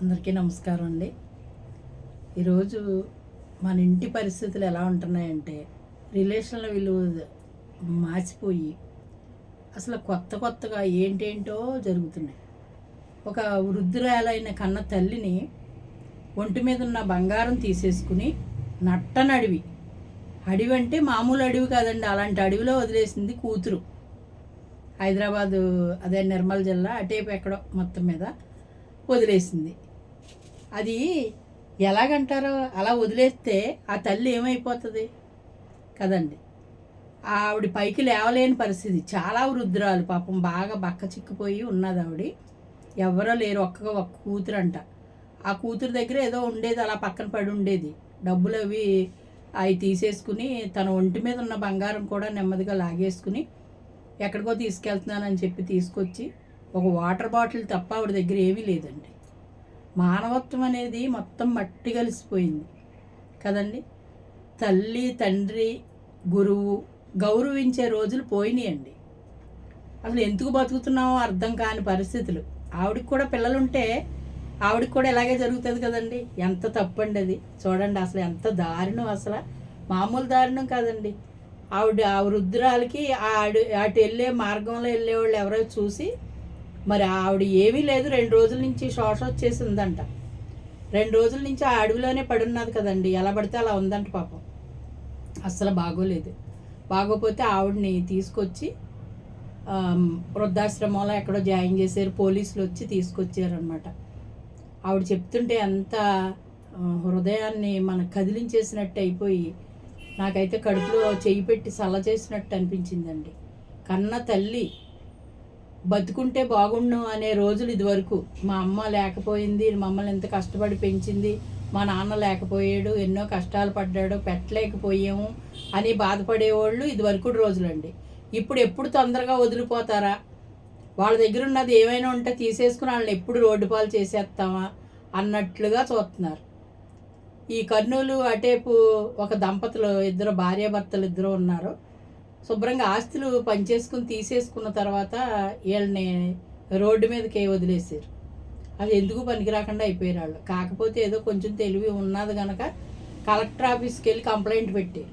అందరికీ నమస్కారం అండి. ఈరోజు మన ఇంటి పరిస్థితులు ఎలా ఉంటున్నాయంటే రిలేషన్ల విలువ మార్చిపోయి అసలు కొత్త కొత్తగా ఏంటేంటో జరుగుతున్నాయి. ఒక వృద్ధురాలైన కన్న తల్లిని ఒంటి మీద ఉన్న బంగారం తీసేసుకుని నట్టనడివి అడవి అంటే మామూలు అడవి కాదండి అలాంటి అడవిలో వదిలేసింది కూతురు. హైదరాబాదు అదే నిర్మల్ జిల్లా అటేపు ఎక్కడో మొత్తం మీద వదిలేసింది. అది ఎలాగంటారో అలా వదిలేస్తే ఆ తల్లి ఏమైపోతుంది? కదండి. ఆవిడ పైకి లేవలేని పరిస్థితి. చాలా వృద్ధురాలు పాపం. బాగా బక్క చిక్కిపోయి ఉన్నది ఆవిడ ఎవరో లేరు. ఒక్క ఒక్క కూతురు అంట ఆ కూతురు దగ్గర ఏదో ఉండేది. అలా పక్కన పడి ఉండేది. డబ్బులు అవి అవి తీసేసుకుని తన ఒంటి మీద ఉన్న బంగారం కూడా నెమ్మదిగా లాగేసుకుని ఎక్కడికో తీసుకెళ్తున్నానని చెప్పి తీసుకొచ్చి ఒక వాటర్ బాటిల్ తప్ప ఆవిడ దగ్గర ఏమీ లేదండి. మానవత్వం అనేది మొత్తం మట్టి కలిసిపోయింది. కదండి? తల్లి తండ్రి గురువు గౌరవించే రోజులు పోయినాయండి. అసలు ఎందుకు బతుకుతున్నామో అర్థం కాని పరిస్థితులు. ఆవిడకి కూడా పిల్లలుంటే ఆవిడకి కూడా ఇలాగే జరుగుతుంది కదండి. ఎంత తప్పండి అది. చూడండి అసలు ఎంత దారుణం అసలు. మామూలు దారుణం కాదండి. ఆవిడ ఆ వృద్ధురాలకి ఆడు అటు వెళ్ళే మార్గంలో వెళ్ళేవాళ్ళు ఎవరో చూసి మరి ఆవిడ ఏమీ లేదు రెండు రోజుల నుంచి శోష వచ్చేసిందంట. రెండు రోజుల నుంచి ఆ అడవిలోనే పడున్నది కదండి ఎలా పడితే అలా ఉందంట పాపం. అస్సలు బాగోలేదు. బాగోపోతే ఆవిడని తీసుకొచ్చి వృద్ధాశ్రమంలో ఎక్కడో జాయిన్ చేశారు పోలీసులు వచ్చి తీసుకొచ్చారనమాట ఆవిడ చెప్తుంటే అంత హృదయాన్ని మన కదిలించేసినట్టు అయిపోయి నాకైతే కడుపులో చేయి పెట్టి సల్ల చేసినట్టు అనిపించిందండి. కన్న తల్లి బతుకుంటే బాగుండు అనే రోజులు ఇదివరకు. మా అమ్మ లేకపోయింది మమ్మల్ని ఎంత కష్టపడి పెంచింది. మా నాన్న లేకపోయాడు ఎన్నో కష్టాలు పడ్డాడు పెట్టలేకపోయాము అని బాధపడేవాళ్ళు ఇదివరకు రోజులండి. ఇప్పుడు ఎప్పుడు తొందరగా వదిలిపోతారా? వాళ్ళ దగ్గర ఉన్నది ఏమైనా ఉంటే తీసేసుకుని వాళ్ళని ఎప్పుడు రోడ్డు పాలు చేసేస్తామా అన్నట్లుగా చూస్తున్నారు. ఈ కర్నూలు అటేపు ఒక దంపతులు ఇద్దరు భార్యాభర్తలు ఇద్దరు ఉన్నారు. శుభ్రంగా ఆస్తులు పనిచేసుకుని తీసేసుకున్న తర్వాత వీళ్ళని రోడ్డు మీదకి వదిలేసారు అది ఎందుకు పనికి రాకుండా అయిపోయారు వాళ్ళు. కాకపోతే ఏదో కొంచెం తెలివి ఉన్నది కనుక కలెక్టర్ ఆఫీస్కి వెళ్ళి కంప్లైంట్ పెట్టారు.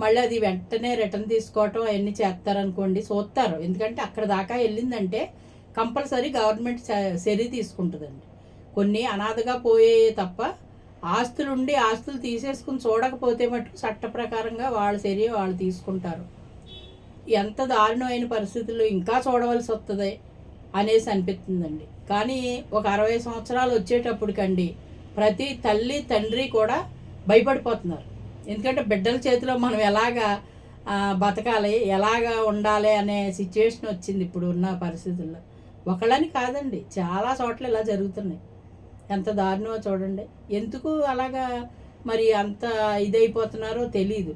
మళ్ళీ అది వెంటనే రిటర్న్ తీసుకోవటం అవన్నీ చేస్తారనుకోండి చూస్తారు. ఎందుకంటే అక్కడ దాకా వెళ్ళిందంటే కంపల్సరీ గవర్నమెంట్ చర్య తీసుకుంటుందండి. కొన్ని అనాథగా పోయే తప్ప ఆస్తులు ఉండి ఆస్తులు తీసేసుకుని చూడకపోతే మటుకు చట్ట ప్రకారంగా వాళ్ళ చర్య వాళ్ళు తీసుకుంటారు. ఎంత దారుణమైన పరిస్థితుల్లో ఇంకా చూడవలసి వస్తుంది అనేసి అనిపిస్తుందండి. కానీ ఒక అరవై సంవత్సరాలు వచ్చేటప్పటికండి ప్రతి తల్లి తండ్రి కూడా భయపడిపోతున్నారు. ఎందుకంటే బిడ్డల చేతిలో మనం ఎలాగా బతకాలి ఎలాగా ఉండాలి అనే సిచ్యువేషన్ వచ్చింది ఇప్పుడు ఉన్న పరిస్థితుల్లో. ఒకళ్ళని కాదండి చాలా చోట్ల ఇలా జరుగుతున్నాయి. ఎంత దారుణమో చూడండి. ఎందుకు అలాగా మరి అంత ఇదైపోతున్నారో తెలియదు